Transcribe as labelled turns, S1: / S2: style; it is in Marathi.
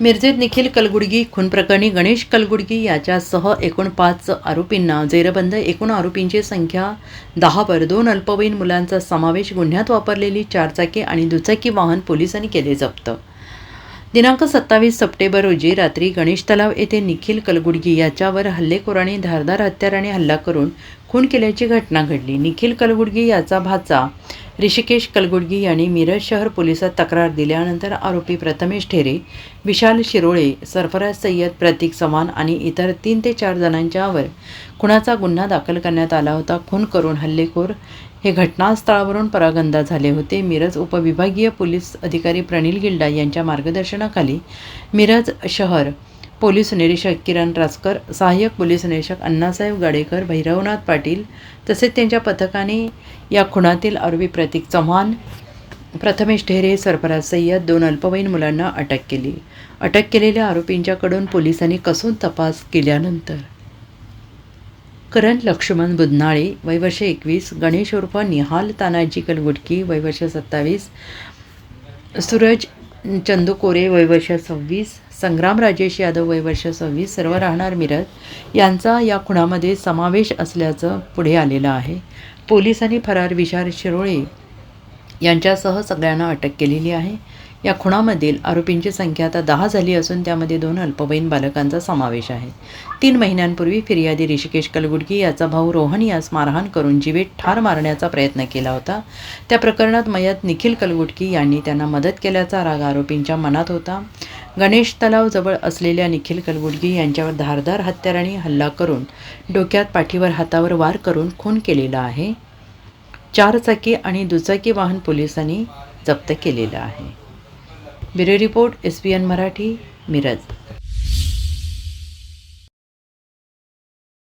S1: मिरजेत निखिल कलगुडगी खून प्रकरणी गणेश कलगुडगी याच्यासह एकूण पाच आरोपींना जेरबंद. एकूण आरोपींची संख्या दहावर दोन अल्पवयीन मुलांचा समावेश गुन्ह्यात वापरलेली चारचाकी आणि दुचाकी वाहन पोलिसांनी केले जप्त. दिनांक सत्तावीस सप्टेंबर रोजी रात्री गणेश तलाव येथे निखिल कलगुडगी याच्यावर हल्लेखोरांनी धारदार हत्याराने हल्ला करून खून केल्याची घटना घडली. निखिल कलगुडगी याचा भाचा ऋषिकेश कलगुडगी यांनी मिरज शहर पोलिसात तक्रार दिल्यानंतर आरोपी प्रथमेश ठेरे विशाल शिरोळे सरफराज सय्यद प्रतीक चव्हाण आणि इतर तीन ते चार जणांच्यावर खुनाचा गुन्हा दाखल करण्यात आला होता. खून करून हल्लेखोर हे घटनास्थळावरून परागंदा झाले होते. मिरज उपविभागीय पोलीस अधिकारी प्रणिल गिल्डा यांच्या मार्गदर्शनाखाली मिरज शहर पोलीस निरीक्षक किरण रासकर सहाय्यक पोलीस निरीक्षक अण्णासाहेब गाडेकर भैरवनाथ पाटील तसेच त्यांच्या पथकाने या खुणातील आरोपी प्रतीक चव्हाण प्रथमेश ढेरे सरफराज सय्यद दोन अल्पवयीन मुलांना अटक केली. अटक केलेल्या आरोपींच्याकडून पोलिसांनी कसून तपास केल्यानंतर करण लक्ष्मण बुधनाळे वयवर्ष एकवीस गणेश उर्फ निहाल तानाजी कलगुटकी वयवर्ष सत्तावीस सूरज चंदू कोरे वयवर्ष सव्वीस संग्राम राजेश यादव वयवर्ष सव्वीस सर्व राहणार मिरज यांचा या खुणामध्ये समावेश असल्याचं पुढे आलेलं आहे. पोलिसांनी फरार विशाल शिरोळे यांच्यासह सगळ्यांना अटक केलेली आहे. या खुणामधील आरोपींची संख्या आता दहा झाली असून त्यामध्ये दोन अल्पवयीन बालकांचा समावेश आहे. तीन महिन्यांपूर्वी फिर्यादी ऋषिकेश कलगुडकी याचा भाऊ रोहन यास मारहाण करून जीवेत ठार मारण्याचा प्रयत्न केला होता. त्या प्रकरणात मयत निखिल कलगुडकी यांनी त्यांना मदत केल्याचा राग आरोपींच्या मनात होता. गणेश तलावजवळ असलेल्या निखिल कलबुडगी यांच्यावर धारदार हत्याराने हल्ला करून डोक्यात पाठीवर हातावर वार करून खून केलेला आहे. चारचाकी आणि दुचाकी वाहन पोलिसांनी जप्त केलेलं आहे. Bureau report S P N Marathi Miraj.